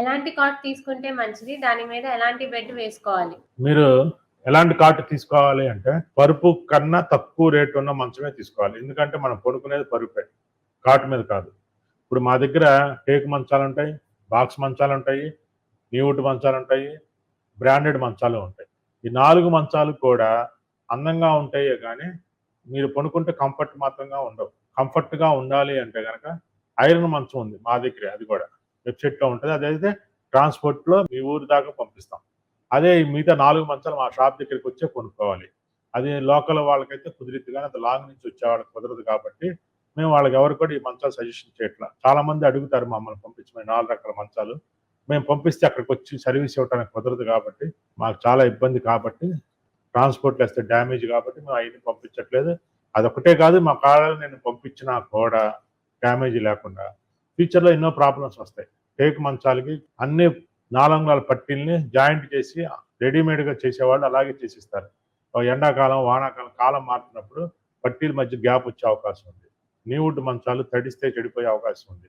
ఎలాంటి కాట్ తీసుకుంటే మంచిది? దాని మీద ఎలాంటి బెడ్ వేసుకోవాలి? మీరు ఎలాంటి కాట్ తీసుకోవాలి అంటే పరుపు కన్నా తక్కువ రేటు ఉన్న మంచమే తీసుకోవాలి. ఎందుకంటే మనం పడుకునేది పరుపే కాట్ మీద కాదు. ఇప్పుడు మా దగ్గర టేక్ మంచాలు ఉంటాయి బాక్స్ మంచాలు ఉంటాయి న్యూట్ మంచాలు ఉంటాయి బ్రాండెడ్ మంచాలు ఉంటాయి. ఈ నాలుగు మంచాలు కూడా అందంగా ఉంటాయి కానీ మీరు పనుకుంటే కంఫర్ట్ మాత్రంగా ఉండవు. కంఫర్ట్గా ఉండాలి అంటే కనుక ఐరన్ మంచం ఉంది మా దగ్గరే అది కూడా. వెబ్సైట్లో ఉంటుంది. అదైతే ట్రాన్స్పోర్ట్లో మీ ఊరి దాకా పంపిస్తాం. అదే మిగతా నాలుగు మంచాలు మా షాప్ దగ్గరికి వచ్చే కొనుక్కోవాలి. అది లోకల్ వాళ్ళకైతే కుదిరిద్ది కానీ అంత లాంగ్ నుంచి వచ్చే వాళ్ళకి కుదరదు కాబట్టి మేము వాళ్ళకి ఎవరు కూడా ఈ మంచాలు సజెషన్ చేయట్లా. చాలా మంది అడుగుతారు మమ్మల్ని పంపించమని నాలుగు రకాల మంచాలు. మేము పంపిస్తే అక్కడికి వచ్చి సర్వీస్ ఇవ్వడానికి కుదరదు కాబట్టి మాకు చాలా ఇబ్బంది కాబట్టి ట్రాన్స్పోర్ట్ వేస్తే డ్యామేజ్ కాబట్టి మేము అవన్నీ పంపించట్లేదు. అదొకటే కాదు మా కాళ్ళని నేను పంపించినా కూడా డ్యామేజ్ లేకుండా ఫ్యూచర్లో ఎన్నో ప్రాబ్లమ్స్ వస్తాయి. టేక్ మంచాలకి అన్ని నాలంగాల పట్టీల్ని జాయింట్ చేసి రెడీమేడ్గా చేసేవాళ్ళు అలాగే చేసిస్తారు. ఎండాకాలం వానాకాలం కాలం మారుతున్నప్పుడు పట్టీల మధ్య గ్యాప్ వచ్చే అవకాశం ఉంది. నీవుడ్ మంచాలు తడిస్తే చెడిపోయే అవకాశం ఉంది.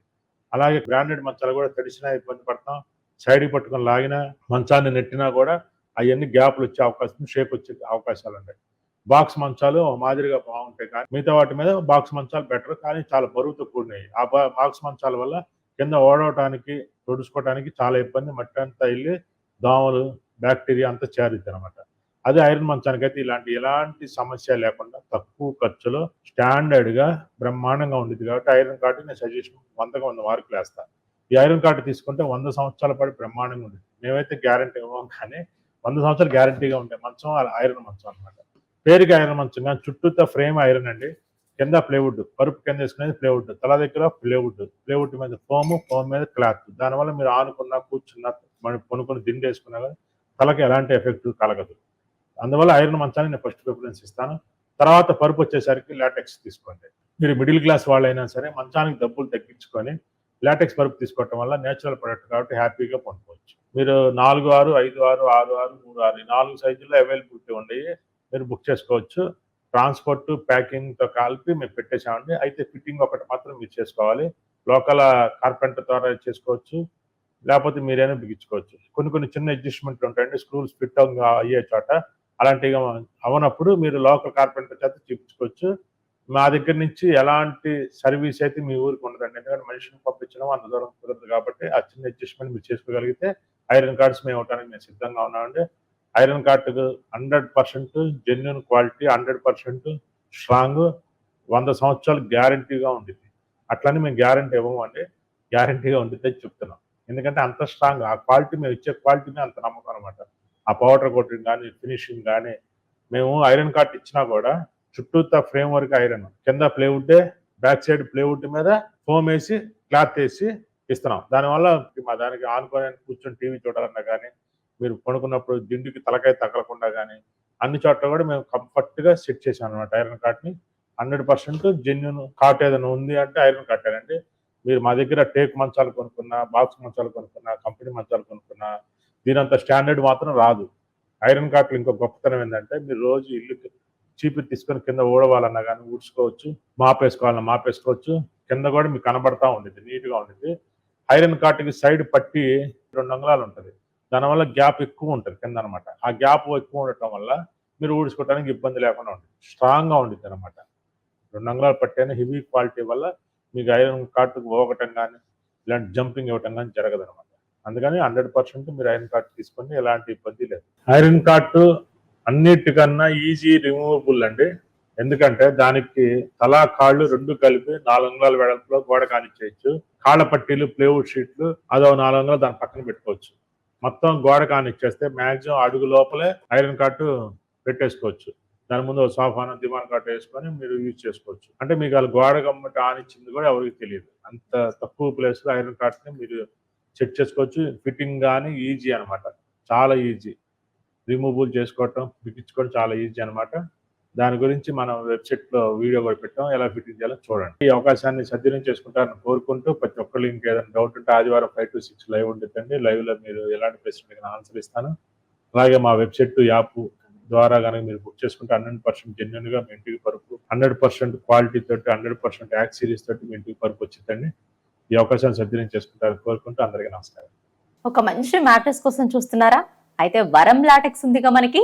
అలాగే బ్రాండెడ్ మంచాలు కూడా తడిసినా ఇబ్బంది పడతాం. సైడ్కి పట్టుకొని లాగినా మంచాన్ని నెట్టినా కూడా అవన్నీ గ్యాప్లు వచ్చే అవకాశం షేప్ వచ్చే అవకాశాలు ఉన్నాయి బాక్స్ మంచాలు మాదిరిగా బాగుంటాయి కానీ మిగతా వాటి మీద బాక్స్ మంచాలు బెటర్ కానీ చాలా బరువుతో కూడినాయి ఆ బా- బాక్స్ మంచాల వల్ల కింద ఓడవటానికి తుడుచుకోవడానికి చాలా ఇబ్బంది. మట్టి అంతా వెళ్ళి దోమలు బ్యాక్టీరియా అంతా చేరుద్ది అనమాట అదే ఐరన్ మంచానికి అయితే ఇలాంటి ఎలాంటి సమస్య లేకుండా తక్కువ ఖర్చులో స్టాండర్డ్గా బ్రహ్మాండంగా ఉండేది కాబట్టి ఐరన్ కార్డు నేను సజెషన్ వందగా వంద మార్కులు వేస్తాను ఈ ఐరన్ కార్డు తీసుకుంటే వంద సంవత్సరాల పాటు బ్రహ్మాండంగా ఉండేది మేమైతే గ్యారంటీ ఇవ్వం కానీ వంద సంవత్సరాలు గ్యారంటీగా ఉంటాయి మంచం ఐరన్ మంచం అనమాట పేరుకి ఐరన్ మంచం. కానీ చుట్టూతో ఫ్రేమ్ ఐరన్ అండి. కింద ప్లేవుడ్. పరుపు కింద వేసుకునేది ప్లేవుడ్. తల దగ్గర ప్లేవుడ్. ప్లేవుడ్ మీద ఫోమ్ ఫోమ్ మీద క్లాత్. దానివల్ల మీరు ఆనుకున్నా కూర్చున్నా మనం కొనుక్కొని దిండి వేసుకున్నా కానీ తలకి ఎలాంటి ఎఫెక్ట్ కలగదు. అందువల్ల ఐరన్ మంచాన్ని నేను ఫస్ట్ ప్రిఫరెన్స్ ఇస్తాను. తర్వాత పరుపు వచ్చేసరికి లాటెక్స్ తీసుకోండి. మీరు మిడిల్ క్లాస్ వాళ్ళైనా సరే మంచానికి డబ్బులు తగ్గించుకొని లాటెక్స్ పరుపు తీసుకోవటం వల్ల నేచురల్ ప్రొడక్ట్ కాబట్టి హ్యాపీగా పండుకోవచ్చు. మీరు నాలుగు ఆరు ఐదు ఆరు ఆరు ఆరు మూడు ఆరు నాలుగు సైజుల్లో అవైలబిలిటీ ఉండేవి మీరు బుక్ చేసుకోవచ్చు. ట్రాన్స్పోర్ట్ ప్యాకింగ్తో కలిపి మేము పెట్టేసామండి అయితే ఫిట్టింగ్ ఒకటి మాత్రం మీరు చేసుకోవాలి. లోకల్ కార్పెంటర్ ద్వారా చేసుకోవచ్చు. లేకపోతే మీరైనా బిగించుకోవచ్చు. కొన్ని కొన్ని చిన్న అడ్జస్ట్మెంట్లు ఉంటాయండి. స్క్రూల్స్ ఫిట్ అయ్యే చోట. అలాంటివి అవనప్పుడు మీరు లోకల్ కార్పెంటర్ చేత చూపించుకోవచ్చు. మా దగ్గర నుంచి ఎలాంటి సర్వీస్ అయితే మీ ఊరికి ఉండదండి. ఎందుకంటే మనిషిని పంపించడం అంత దూరం కుదరదు కాబట్టి ఆ చిన్న అడ్జస్ట్మెంట్ మీరు చేసుకోగలిగితే ఐరన్ కార్డ్స్ మేము ఇవ్వడానికి మేము సిద్ధంగా ఉన్నామండి. Iron cot hundred percent genuine quality hundred percent strong వంద సంవత్సరాలు గ్యారంటీగా ఉంటుంది అట్లని మేము గ్యారంటీ ఇవ్వమండి గ్యారంటీగా ఉండితే చెప్తున్నాం. ఎందుకంటే అంత స్ట్రాంగ్ ఆ క్వాలిటీ మేము ఇచ్చే క్వాలిటీనే అంత నమ్మకం అనమాట ఆ పౌడర్ కోటింగ్ కానీ ఫినిషింగ్ కానీ మేము ఐరన్ కార్ట్ ఇచ్చినా కూడా చుట్టూతా ఫ్రేమ్ వర్క్ ఐరన్ కింద ప్లేవుడ్డే బ్యాక్ సైడ్ ప్లేవుడ్ మీద ఫోమ్ వేసి క్లాత్ వేసి ఇస్తున్నాం. దానివల్ల మా దానికి ఆనుకొని కూర్చొని టీవీ చూడాలన్నా కానీ మీరు పడుకున్నప్పుడు దిండుకి తలకాయ తగలకుండా కానీ అన్ని చోట్ల కూడా మేము కంఫర్ట్గా సెట్ చేసాం అనమాట ఐరన్ కార్ట్ని హండ్రెడ్ పర్సెంట్ జెన్యున్ కాట్ ఏదైనా ఉంది అంటే ఐరన్ కట్టారండి మీరు మా దగ్గర టేక్ మంచాలు కొనుక్కున్నా బాక్స్ మంచాలు కొనుక్కున్నా కంపెనీ మంచాలు కొనుక్కున్నా దీనంత స్టాండర్డ్ మాత్రం రాదు. ఐరన్ కాట్లు ఇంకో గొప్పతనం ఏంటంటే మీరు రోజు ఇల్లు చీపి తీసుకొని కింద ఊడవాలన్నా కానీ ఊడ్చుకోవచ్చు మాపేసుకోవాలన్నా మాపేసుకోవచ్చు కింద కూడా మీకు కనబడతా ఉండేది నీట్గా ఉండేది ఐరన్ కాట్కి సైడ్ పట్టి రెండు అంగుళాలు ఉంటుంది. దానివల్ల గ్యాప్ ఎక్కువ ఉంటుంది కింద అనమాట ఆ గ్యాప్ ఎక్కువ ఉండటం వల్ల మీరు ఊడ్చుకోవడానికి ఇబ్బంది లేకుండా ఉంటుంది. స్ట్రాంగ్గా ఉంటుంది అనమాట రెండు అంగుళాలు పట్టైన హెవీ క్వాలిటీ వల్ల మీకు ఐరన్ కార్టుకు పోగటం కానీ ఇలాంటి జంపింగ్ ఇవ్వటం కానీ జరగదు అనమాట అందుకని హండ్రెడ్ పర్సెంట్ మీరు ఐరన్ కార్ట్ తీసుకొని ఎలాంటి ఇబ్బంది లేదు. ఐరన్ కార్ట్ అన్నిటికన్నా ఈజీ రిమూవబుల్ అండి. ఎందుకంటే దానికి తలా కాళ్ళు రెండు కలిపి నాలుగు అంగుళాల వెడల్పులో గోడ కానిచ్చేయచ్చు. కాళ్ళ పట్టీలు ప్లేవుడ్ షీట్లు అదో నాలుగు అంగుళాలు దాని పక్కన పెట్టుకోవచ్చు. మొత్తం గోడ కానిచ్చేస్తే మాక్సిమం అడుగు లోపలే ఐరన్ కట్టు పెట్టేసుకోవచ్చు. దాని ముందు ఒక సోఫాను దివాన్ కార్టు వేసుకొని మీరు యూజ్ చేసుకోవచ్చు. అంటే మీకు అలా గోడ ఆన్ ఇచ్చింది కూడా ఎవరికి తెలియదు. అంత తక్కువ ప్లేస్లో ఐరన్ కట్ని మీరు సెట్ చేసుకోవచ్చు. ఫిట్టింగ్ కానీ ఈజీ అన్నమాట. చాలా ఈజీ. రిమూవబుల్ చేసుకోవటం బిగించుకోవడం చాలా ఈజీ అన్నమాట. దాని గురించి మనం వెబ్సైట్లో వీడియో కూడా పెట్టాం. ఎలా ఫిట్టింగ్ చేయాలో చూడండి. ఈ అవకాశాన్ని సద్వినియోగం చేసుకుంటారని కోరుకుంటూ ప్రతి ఒక్కళ్ళు ఇంకేదైనా డౌట్ ఉంటే ఆదివారం ఫైవ్ టు సిక్స్ లైవ్ ఉంటుందండి. లైవ్లో మీరు ఎలాంటి ప్రశ్నలకు ఆన్సర్ ఇస్తాను. అలాగే మా వెబ్సైట్ యాప్ ద్వారా కనుక మీరు బుక్ చేసుకుంటే హండ్రెడ్ పర్సెంట్ జెన్యున్గా మీ ఇంటికి పరుపు హండ్రెడ్ పర్సెంట్ క్వాలిటీ తోటి హండ్రెడ్ పర్సెంట్ యాక్ సిరీస్ తోటి మీ ఇంటికి పరుపు వచ్చిందండి. ఈ అవకాశాన్ని సద్వినియోగం చేసుకుంటారని కోరుకుంటూ అందరికీ నమస్కారం. ఒక మంచి మ్యాట్రెస్ కోసం చూస్తున్నారా? అయితే వరం లాటెక్స్ ఉందిగా మనకి.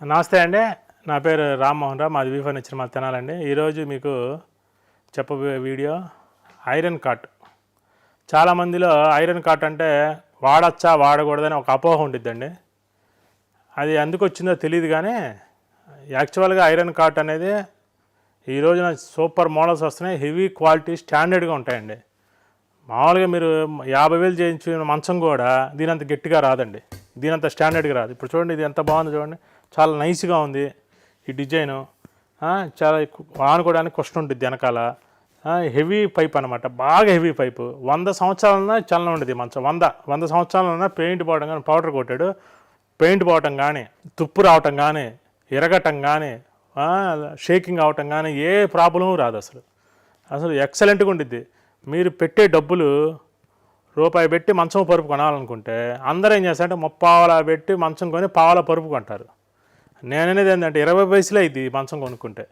నమస్తే అండి. నా పేరు రామ్మోహన్ రావు. మాది వీఫర్ ఫర్నిచర్ మా తినాలండి. ఈరోజు మీకు చెప్పబోయే వీడియో ఐరన్ కాట్. చాలామందిలో ఐరన్ కాట్ అంటే వాడచ్చా వాడకూడదని ఒక అపోహ ఉండిద్దండి. అది ఎందుకు వచ్చిందో తెలియదు కానీ యాక్చువల్గా ఐరన్ కాట్ అనేది ఈ రోజున సూపర్ మోడల్స్ వస్తున్నాయి. హెవీ క్వాలిటీ స్టాండర్డ్గా ఉంటాయండి. మామూలుగా మీరు యాభై వేలు చేయించిన మంచం కూడా దీనంత గట్టిగా రాదండి. దీనంత స్టాండర్డ్గా రాదు. ఇప్పుడు చూడండి ఇది ఎంత బాగుంది చూడండి. చాలా నైస్గా ఉంది ఈ డిజైను. చాలా ఆనుకోవడానికి కష్టం ఉంటుంది వెనకాల. హెవీ పైప్ అనమాట బాగా హెవీ పైపు. వంద సంవత్సరాలన్నా చలనం ఉండేది మంచం. వంద వంద సంవత్సరాలన్నా పెయింట్ పోవడం కానీ పౌడర్ కొట్టాడు. పెయింట్ పోవటం కానీ తుప్పు రావటం కానీ ఎరగటం కానీ షేకింగ్ అవటం కానీ ఏ ప్రాబ్లము రాదు అసలు. అసలు ఎక్సలెంట్గా ఉండిద్ది. మీరు పెట్టే డబ్బులు రూపాయి పెట్టి మంచం పరుపు కొనాలనుకుంటే అందరూ ఏం చేస్తారంటే ముప్పావలా పెట్టి మంచం కొని పావలా పరుపు కొంటారు. నేననేది ఏంటంటే ఇరవై పైసలే ఇది మంచం కొనుక్కుంటే.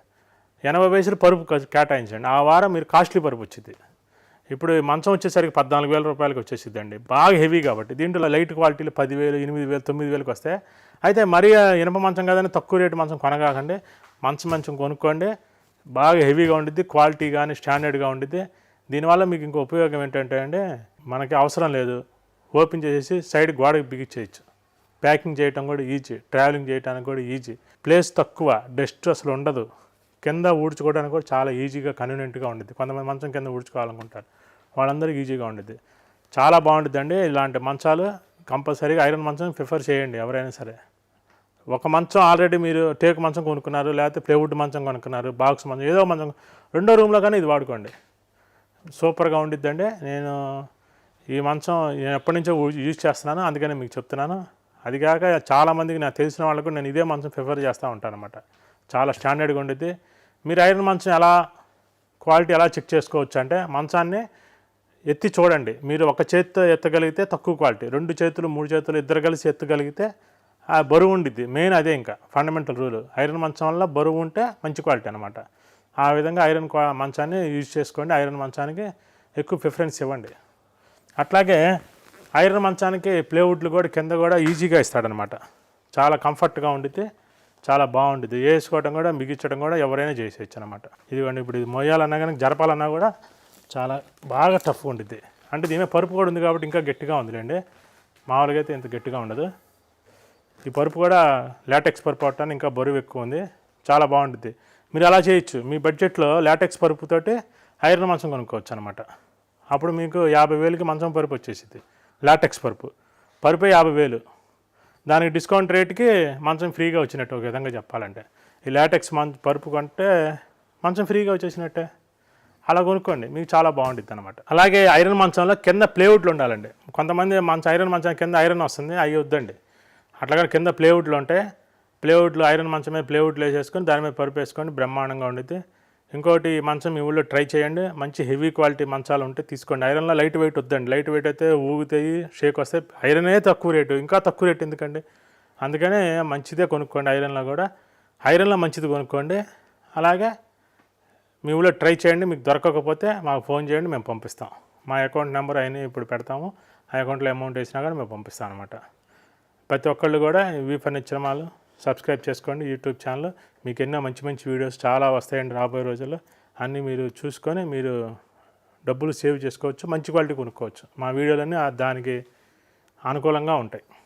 ఎనభై పైసలు పరుపు కేటాయించండి. ఆ వారం మీరు కాస్ట్లీ పరుపు వచ్చింది ఇప్పుడు మంచం వచ్చేసరికి పద్నాలుగు వేల రూపాయలకి వచ్చేసిద్ది అండి బాగా హెవీ కాబట్టి. దీంట్లో లైట్ క్వాలిటీలు పదివేలు ఎనిమిది వేలు తొమ్మిది వేలకు వస్తే అయితే మరీ ఇనప మంచం కాదని తక్కువ రేటు మంచం కొనగాకండి. మంచం మంచం కొనుక్కోండి. బాగా హెవీగా ఉండిద్ది. క్వాలిటీ కానీ స్టాండర్డ్గా ఉండిద్ది. దీనివల్ల మీకు ఇంకో ఉపయోగం ఏంటంటే అండి మనకి అవసరం లేదు. ఓపెన్ చేసేసి సైడ్ గోడకి బిగించేయచ్చు. ప్యాకింగ్ చేయటం కూడా ఈజీ ట్రావెలింగ్ చేయడానికి కూడా ఈజీ. ప్లేస్ తక్కువ డస్ట్ అసలు ఉండదు. కింద ఊడ్చుకోవడానికి కూడా చాలా ఈజీగా కన్వీనియంట్గా ఉండేది కొంతమంది మంచం కింద ఊడ్చుకోవాలనుకుంటారు. వాళ్ళందరికీ ఈజీగా ఉండేది చాలా బాగుంటుందండి ఇలాంటి మంచాలు కంపల్సరీగా ఐరన్ మంచం ప్రిఫర్ చేయండి ఎవరైనా సరే. ఒక మంచం ఆల్రెడీ మీరు టేక్ మంచం కొనుక్కున్నారు లేకపోతే ప్లేవుడ్ మంచం కొనుక్కున్నారు బాక్స్ మంచం ఏదో మంచం రెండో రూమ్లో కానీ ఇది వాడుకోండి. సూపర్గా ఉండిద్దండి. నేను ఈ మంచం నేను ఎప్పటి నుంచో యూజ్ యూజ్ చేస్తున్నాను. అందుకని మీకు చెప్తున్నాను. అది కాక చాలామందికి నాకు తెలిసిన వాళ్ళకు నేను ఇదే మంచం ప్రిఫర్ చేస్తూ ఉంటాను అనమాట చాలా స్టాండర్డ్గా ఉండిద్ది మీరు ఐరన్ మంచం ఎలా క్వాలిటీ ఎలా చెక్ చేసుకోవచ్చు అంటే మంచాన్ని ఎత్తి చూడండి. మీరు ఒక చేతితో ఎత్తగలిగితే తక్కువ క్వాలిటీ రెండు చేతులు మూడు చేతులు ఇద్దరు కలిసి ఎత్తగలిగితే ఆ బరువు ఉండిద్ది. మెయిన్ అదే ఇంకా ఫండమెంటల్ రూల్ ఐరన్ మంచం వల్ల బరువు ఉంటే మంచి క్వాలిటీ అనమాట ఆ విధంగా ఐరన్ క్వా- మంచాన్ని యూజ్ చేసుకోండి. ఐరన్ మంచానికి ఎక్కువ ప్రిఫరెన్స్ ఇవ్వండి. అట్లాగే ఐరన్ మంచానికి ప్లేవుడ్లు కూడా కింద కూడా ఈజీగా ఇస్తాడనమాట. చాలా కంఫర్ట్గా ఉండితే చాలా బాగుంటుంది వేసుకోవడం కూడా మిగించడం కూడా ఎవరైనా చేసేయచ్చు అనమాట ఇదిగోండి ఇప్పుడు ఇది మొయ్యాలన్నా కానీ జరపాలన్నా కూడా చాలా బాగా టఫ్గా ఉండిద్ది. అంటే దీని పరుపు కూడా ఉంది కాబట్టి ఇంకా గట్టిగా ఉందిలేండి. మామూలుగా అయితే ఇంత గట్టిగా ఉండదు. ఈ పరుపు కూడా లాటెక్స్ పరుపు అవటానికి ఇంకా బరువు ఎక్కువ ఉంది. చాలా బాగుంటుంది మీరు అలా చేయొచ్చు. మీ బడ్జెట్లో లాటెక్స్ పరుపుతోటి ఐరన్ మంచం కొనుక్కోవచ్చు అనమాట అప్పుడు మీకు యాభై వేలకి మంచం పరుపు వచ్చేసింది లాటెక్స్ పరుపు. పరుపు యాభై వేలు. దానికి డిస్కౌంట్ రేట్కి మంచం ఫ్రీగా వచ్చినట్టు ఒక విధంగా చెప్పాలంటే. ఈ లాటెక్స్ మంచం పరుపు కొంటే మంచం ఫ్రీగా వచ్చేసినట్టే. అలా కొనుక్కోండి మీకు చాలా బాగుంటుంది అనమాట అలాగే ఐరన్ మంచంలో కింద ప్లేవుడ్లు ఉండాలండి. కొంతమంది మంచం ఐరన్ మంచం కింద ఐరన్ వస్తుంది అవి వద్దండి. అట్లాగే కింద ప్లేవుడ్లు ఉంటాయి ప్లేవుడ్లు ఐరన్ మంచం మీద ప్లేవుడ్లు వేసేసుకొని దాని మీద పరుపు వేసుకొని బ్రహ్మాండంగా ఉండిద్ది. ఇంకోటి మంచం మీ ఊళ్ళో ట్రై చేయండి. మంచి హెవీ క్వాలిటీ మంచాలు ఉంటే తీసుకోండి. ఐరన్లో లైట్ వెయిట్ వద్దండి. లైట్ వెయిట్ అయితే ఊగుతాయి షేక్ వస్తే ఐరనే తక్కువ రేటు ఇంకా తక్కువ రేటు ఎందుకండి? అందుకనే మంచిదే కొనుక్కోండి ఐరన్లో కూడా. ఐరన్లో మంచిది కొనుక్కోండి. అలాగే మీ ఊళ్ళో ట్రై చేయండి. మీకు దొరకకపోతే మాకు ఫోన్ చేయండి. మేము పంపిస్తాం. మా అకౌంట్ నెంబర్ అయినా ఇప్పుడు పెడతాము. ఆ అకౌంట్లో అమౌంట్ వేసినా కానీ మేము పంపిస్తాం అనమాట ప్రతి ఒక్కళ్ళు కూడా వీ ఫర్నిచర్ మాలు సబ్స్క్రైబ్ చేసుకోండి యూట్యూబ్ ఛానల్. మీకు ఎన్నో మంచి మంచి వీడియోస్ చాలా వస్తాయండి రాబోయే రోజుల్లో. అన్నీ మీరు చూసుకొని మీరు డబ్బులు సేవ్ చేసుకోవచ్చు మంచి క్వాలిటీ కొనుక్కోవచ్చు. మా వీడియోలన్నీ దానికి అనుకూలంగా ఉంటాయి.